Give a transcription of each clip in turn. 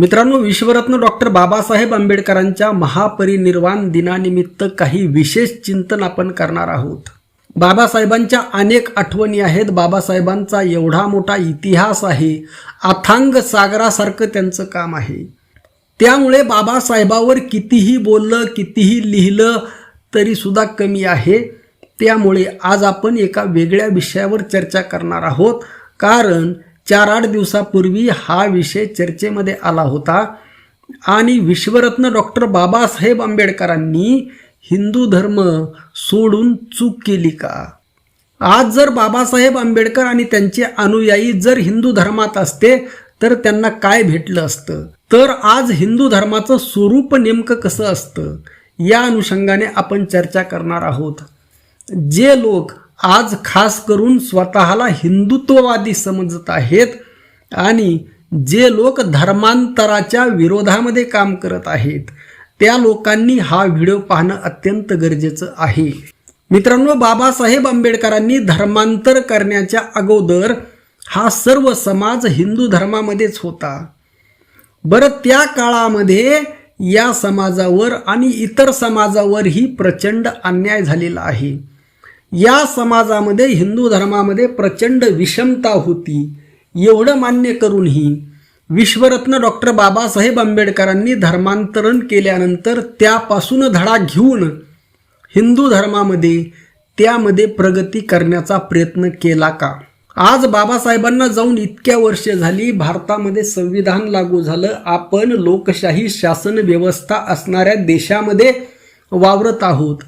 मित्रांनो विश्वरत्न डॉक्टर बाबासाहेब आंबेडकरांच्या महापरिनिर्वाण दिनानिमित्त काही विशेष चिंतन आपण करणार आहोत. बाबासाहेबांच्या अनेक आठवणी आहेत. बाबासाहेबांचा एवढा मोठा इतिहास आहे. अथांग सागरासारखं त्यांचं काम आहे. त्यामुळे बाबासाहेबावर कितीही बोललं कितीही लिहिलं तरीसुद्धा कमी आहे. त्यामुळे आज आपण एका वेगळ्या विषयावर चर्चा करणार आहोत. कारण चार आठ दिवसापूर्वी हा विषय चर्चेमध्ये आला होता. आणि विश्वरत्न डॉक्टर बाबासाहेब आंबेडकरांनी हिंदू धर्म सोडून चूक केली का? आज जर बाबासाहेब आंबेडकर आणि त्यांचे अनुयायी जर हिंदू धर्मात असते तर त्यांना काय भेटलं असतं? तर आज हिंदू धर्माचं स्वरूप नेमकं कसं असतं? या अनुषंगाने आपण चर्चा करणार आहोत. जे लोक आज खास करून स्वतःला हिंदुत्ववादी समजत आहेत आणि जे लोक धर्मांतराच्या विरोधामध्ये काम करत आहेत त्या लोकांनी हा व्हिडिओ पाहणं अत्यंत गरजेचं आहे. मित्रांनो बाबासाहेब आंबेडकरांनी धर्मांतर करण्याच्या अगोदर हा सर्व समाज हिंदू धर्मामध्येच होता. बरं त्या काळामध्ये या समाजावर आणि इतर समाजावरही प्रचंड अन्याय झालेला आहे. या समाजामध्ये हिंदू धर्मामध्ये प्रचंड विषमता होती. एवढं मान्य करूनही विश्वरत्न डॉक्टर बाबासाहेब आंबेडकरांनी धर्मांतरण केल्यानंतर त्यापासून धडा घेऊन हिंदू धर्मामध्ये त्यामध्ये प्रगती करण्याचा प्रयत्न केला का? आज बाबासाहेबांना जाऊन इतक्या वर्ष झाली भारतामध्ये संविधान लागू झालं आपण लोकशाही शासन व्यवस्था असणाऱ्या देशामध्ये वावरत आहोत.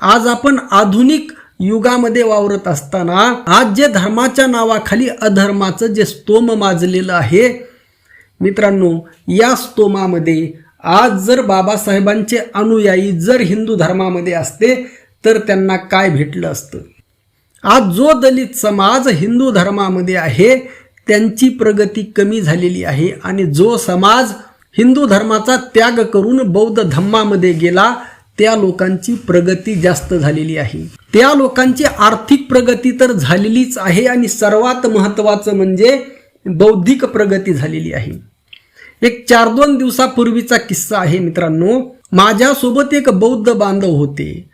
आज आपण आधुनिक युगामध्ये वावरत असताना आज जे धर्माच्या नावाखाली अधर्माचं जे स्तोम माजलेलं आहे मित्रांनो या स्तोमामध्ये आज जर बाबासाहेबांचे अनुयायी जर हिंदू धर्मामध्ये असते तर त्यांना काय भेटलं असतं? आज जो दलित समाज हिंदू धर्मामध्ये आहे त्यांची प्रगती कमी झालेली आहे आणि जो समाज हिंदू धर्माचा त्याग करून बौद्ध धम्मामध्ये गेला त्या लोकांची प्रगती जास्त झालेली आहे. त्या लोकांची आर्थिक प्रगती तर झालेलीच आहे आणि सर्वात महत्त्वाचं म्हणजे बौद्धिक प्रगती झालेली आहे. एक चार दोन दिवसापूर्वीचा किस्सा आहे मित्रांनो. माझ्यासोबत एक बौद्ध बांधव होते.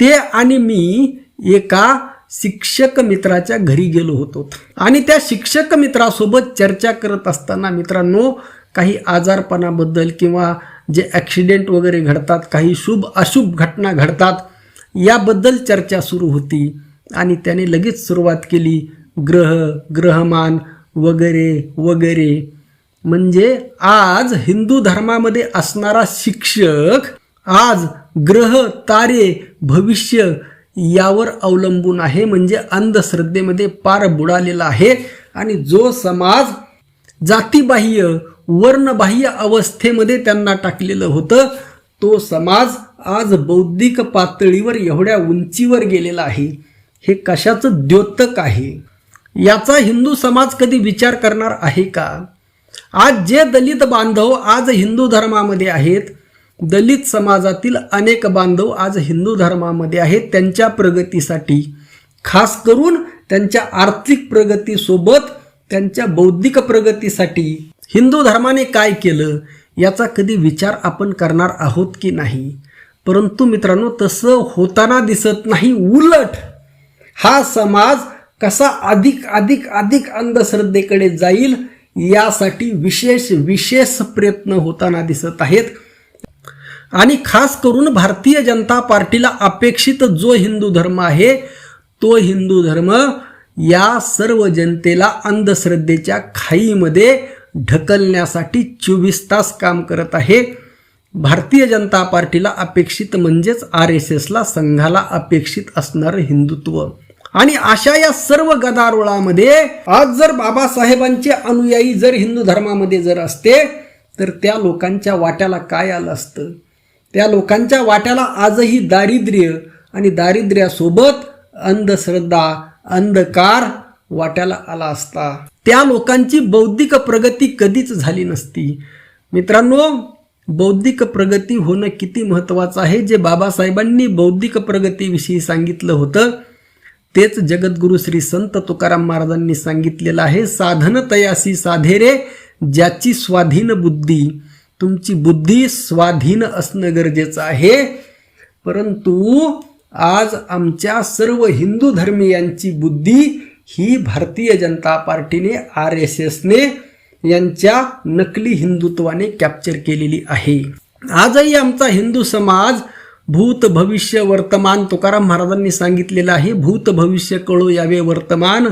ते आणि मी एका शिक्षक मित्राच्या घरी गेलो होतो. आणि त्या शिक्षक मित्रासोबत चर्चा करत असताना मित्रांनो काही आजारपणाबद्दल किंवा जे ॲक्सिडेंट वगैरे घडतात काही शुभ अशुभ घटना घडतात याबद्दल चर्चा सुरू होती आणि त्याने लगेच सुरुवात केली ग्रह ग्रहमान वगैरे वगैरे. म्हणजे आज हिंदू धर्मामध्ये असणारा शिक्षक आज ग्रह तारे भविष्य यावर अवलंबून आहे म्हणजे अंधश्रद्धेमध्ये पार बुडालेला आहे. आणि जो समाज जातीबाह्य वर्णबाह्य अवस्थेमध्ये त्यांना टाकलेलं होतं. तो समाज आज बौद्धिक पातळीवर एवढ्या उंचीवर गेलेला आहे. हे कशाचं द्योतक आहे? याचा हिंदू समाज कधी विचार करणार आहे का? आज जे दलित बांधव आज हिंदू धर्मामध्ये आहेत दलित समाजातील अनेक बांधव आज हिंदू धर्मामध्ये आहेत त्यांच्या प्रगतीसाठी. खास करून त्यांच्या आर्थिक प्रगतीसोबत त्यांच्या बौद्धिक प्रगतीसाठी. हिंदू धर्माने काय केलं याचा कधी विचार आपण करणार आहोत की नाही? परंतु मित्रांनो तसं होताना दिसत नाही. उलट हा समाज कसा अधिक अधिक अधिक अंधश्रद्धेकडे जाईल यासाठी विशेष विशेष प्रयत्न होताना दिसत आहेत. आणि खास करून भारतीय जनता पार्टीला अपेक्षित जो हिंदू धर्म आहे तो हिंदू धर्म या सर्व जनतेला अंधश्रद्धेच्या खाईमध्ये ढकलण्यासाठी चोवीस तास काम करत आहे. भारतीय जनता पार्टीला अपेक्षित म्हणजेच आर एस एसला संघाला अपेक्षित असणारं हिंदुत्व. आणि अशा या सर्व गदारोळामध्ये आज जर बाबासाहेबांचे अनुयायी जर हिंदू धर्मामध्ये जर असते तर त्या लोकांच्या वाट्याला काय आलं असतं? त्या लोकांच्या वाट्याला आजही दारिद्र्य आणि दारिद्र्यासोबत अंधश्रद्धा अंधकार वाट्याला आला असता. त्या लोकांची बौद्धिक प्रगती कधीच झाली नसती. मित्रांनो बौद्धिक प्रगती होणं किती महत्त्वाचं आहे जे बाबासाहेबांनी बौद्धिक प्रगतीविषयी सांगितलं होतं तेच जगद्गुरु श्री संत तुकाराम महाराजांनी सांगितलेलं आहे. साधन तयासी साधेरे ज्याची स्वाधीन बुद्धी. तुमची बुद्धी स्वाधीन असणं गरजेचं आहे. परंतु आज आमच्या सर्व हिंदू धर्मीयांची बुद्धी ही भारतीय जनता पार्टीने आर एस एसने यांच्या नकली हिंदुत्वाने कॅप्चर केलेली आहे. आजही आमचा हिंदू समाज भूत भविष्य वर्तमान तुकाराम महाराजांनी सांगितलेलं आहे भूत भविष्य कळो यावे वर्तमान.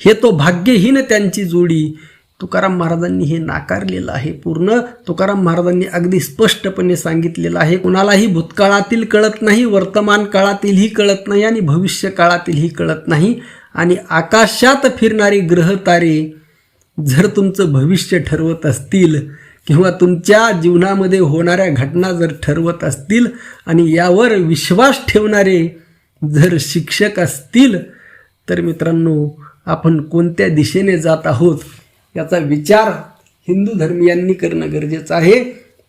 हे तो भाग्यहीन त्यांची जोडी. तुकाराम महाराजांनी हे नाकारलेलं आहे पूर्ण. तुकाराम महाराजांनी अगदी स्पष्टपणे सांगितलेलं आहे कुणालाही भूतकाळातील कळत नाही वर्तमान काळातीलही कळत नाही आणि भविष्य काळातीलही कळत नाही. आणि आकाशात फिरणारी ग्रह तारे जर तुमचं भविष्य ठरवत असतील किंवा तुमच्या जीवनामध्ये होणाऱ्या घटना जर ठरवत असतील आणि यावर विश्वास ठेवणारे जर शिक्षक असतील तर मित्रांनो आपण कोणत्या दिशेने जात आहोत याचा विचार हिंदू धर्मियांनी करणं गरजेचं आहे.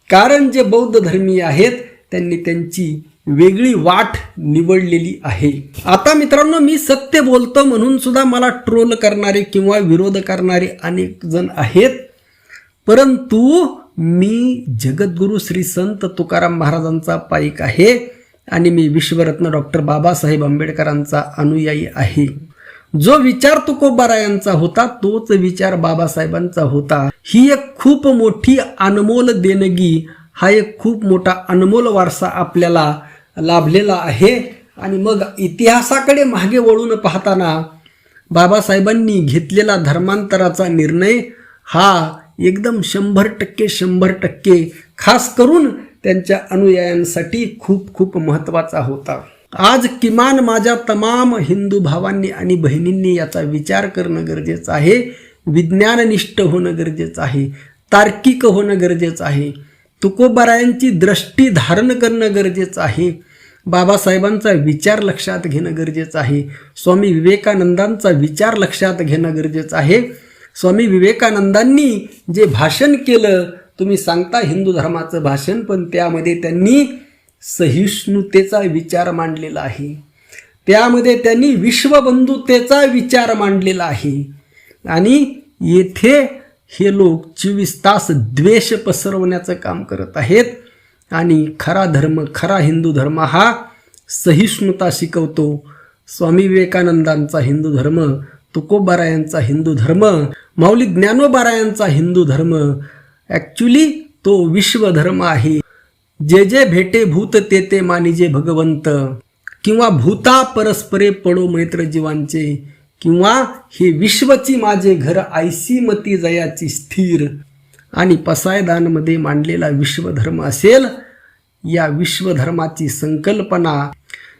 कारण जे बौद्ध धर्मीय आहेत त्यांनी त्यांची वेगळी वाट निवडलेली आहे. आता मित्रांनो मी सत्य बोलतो म्हणून सुद्धा मला ट्रोल करणारे किंवा विरोध करणारे अनेक जण आहेत. परंतु मी जगद्गुरु श्री संत तुकाराम महाराजांचा पाईक आहे आणि मी विश्वरत्न डॉक्टर बाबासाहेब आंबेडकरांचा अनुयायी आहे. जो विचार तुकोबारायांचा होता तोच विचार बाबासाहेबांचा होता. ही एक खूप मोठी अनमोल देणगी हा एक खूप मोठा अनमोल वारसा आपल्याला लाभलेला आहे. आणि मग इतिहासाकडे मागे वळून पाहताना बाबासाहेबांनी घेतलेला धर्मांतराचा निर्णय हा एकदम शंभर टक्के शंभर टक्के खास करून त्यांच्या अनुयायांसाठी खूप खूप महत्त्वाचा होता. आज किमान माझ्या तमाम हिंदू भावांनी आणि बहिणींनी याचा विचार करणं गरजेचं आहे. विज्ञाननिष्ठ होणं गरजेचं आहे. तार्किक होणं गरजेचं आहे. तुकोबारायांची दृष्टी धारण करणं गरजेचं आहे. बाबासाहेबांचा विचार लक्षात घेणं गरजेचं आहे. स्वामी विवेकानंदांचा विचार लक्षात घेणं गरजेचं आहे. स्वामी विवेकानंदांनी जे भाषण केलं तुम्ही सांगता हिंदू धर्माचं भाषण पण त्यामध्ये त्यांनी सहिष्णुतेचा विचार मांडलेला आहे. त्यामध्ये त्यांनी विश्वबंधुतेचा विचार मांडलेला आहे. आणि येथे हे लोक चोवीस तास द्वेष पसरवण्याचं काम करत आहेत. आणि खरा धर्म खरा हिंदू धर्म हा सहिष्णुता शिकवतो. स्वामी विवेकानंदांचा हिंदू धर्म तुकोबारायांचा हिंदू धर्म माऊली ज्ञानोबारायांचा हिंदू धर्म ॲक्च्युली तो विश्वधर्म आहे. जे जे भेटे भूत ते ते मानिजे भगवंत. किंवा भूता परस्परे पडो मैत्र जीवांचे किंवा हे विश्वची माझे घर आयसी मती जयाची स्थिर. आणि पसायदानमध्ये मांडलेला विश्वधर्म असेल या विश्वधर्माची संकल्पना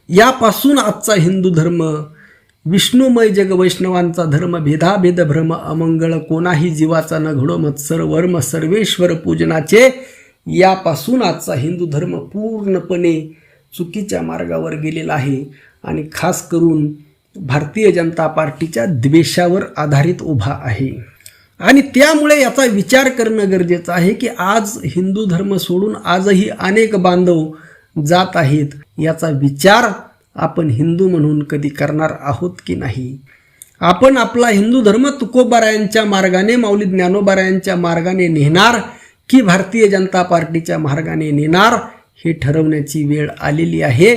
यापासून आजचा हिंदू धर्म विष्णुमय जगवैष्णवांचा धर्म भेदाभेद भ्रम अमंगळ कोणाही जीवाचा न घडो मत्सर वर्म सर्वेश्वर पूजनाचे यापासून आजचा हिंदू धर्म पूर्णपणे चुकीच्या मार्गावर गेलेला आहे. आणि खास करून भारतीय जनता पार्टीच्या द्वेषावर आधारित उभा आहे. आणि त्यामुळे याचा विचार करणं गरजेचं आहे की आज हिंदू धर्म सोडून आजही अनेक बांधव जात आहेत याचा विचार आपण हिंदू म्हणून कधी करणार आहोत की नाही? आपण आपला हिंदू धर्म तुकोबारायांच्या मार्गाने माऊली ज्ञानोबारायांच्या मार्गाने नेणार की भारतीय जनता पार्टीच्या मार्गाने नेणार हे ठरवण्याची वेळ आलेली आहे.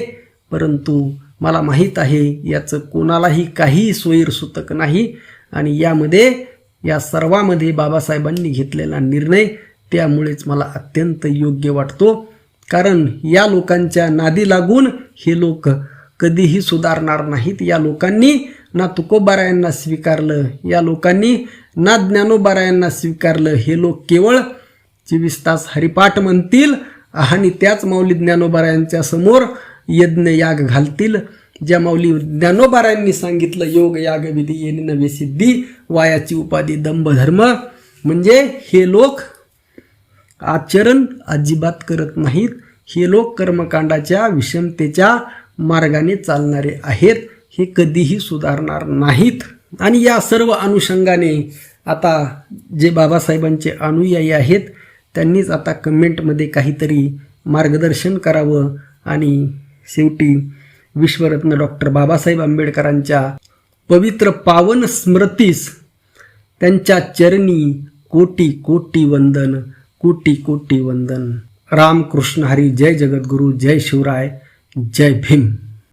परंतु मला माहीत आहे याचं कोणालाही काही सोयीरसूतक नाही. आणि यामध्ये या सर्वामध्ये बाबासाहेबांनी घेतलेला निर्णय त्यामुळेच मला अत्यंत योग्य वाटतो. कारण या लोकांच्या नादी लागून हे लोक कधीही सुधारणार नाहीत. या लोकांनी ना तुकोबारायांना स्वीकारलं या लोकांनी ना ज्ञानोबारायांना स्वीकारलं. हे लोक केवळ चोवीस तास हरिपाठ म्हणतील. आणि त्याच माऊली ज्ञानोबारायांच्या समोर यज्ञ याग घालतील. ज्या माऊली ज्ञानोबारायांनी सांगितलं योग याग विधी येणे नवे सिद्धी वायाची उपाधी दंभधर्म म्हणजे हे लोक आचरण अजिबात करत नाहीत. हे लोक कर्मकांडाच्या विषमतेच्या मार्गाने चालणारे आहेत. हे कधीही सुधारणार नाहीत. आणि या सर्व अनुषंगाने आता जे बाबासाहेबांचे अनुयायी आहेत त्यांनीच आता कमेंटमध्ये काहीतरी मार्गदर्शन करावं आणि शेवटी विश्वरत्न डॉक्टर बाबासाहेब आंबेडकरांच्या पवित्र पावन स्मृतीस त्यांच्या चरणी कोटी कोटी वंदन कोटी कोटी वंदन. रामकृष्ण हरी जय जगद्गुरू जय शिवराय जय भीम.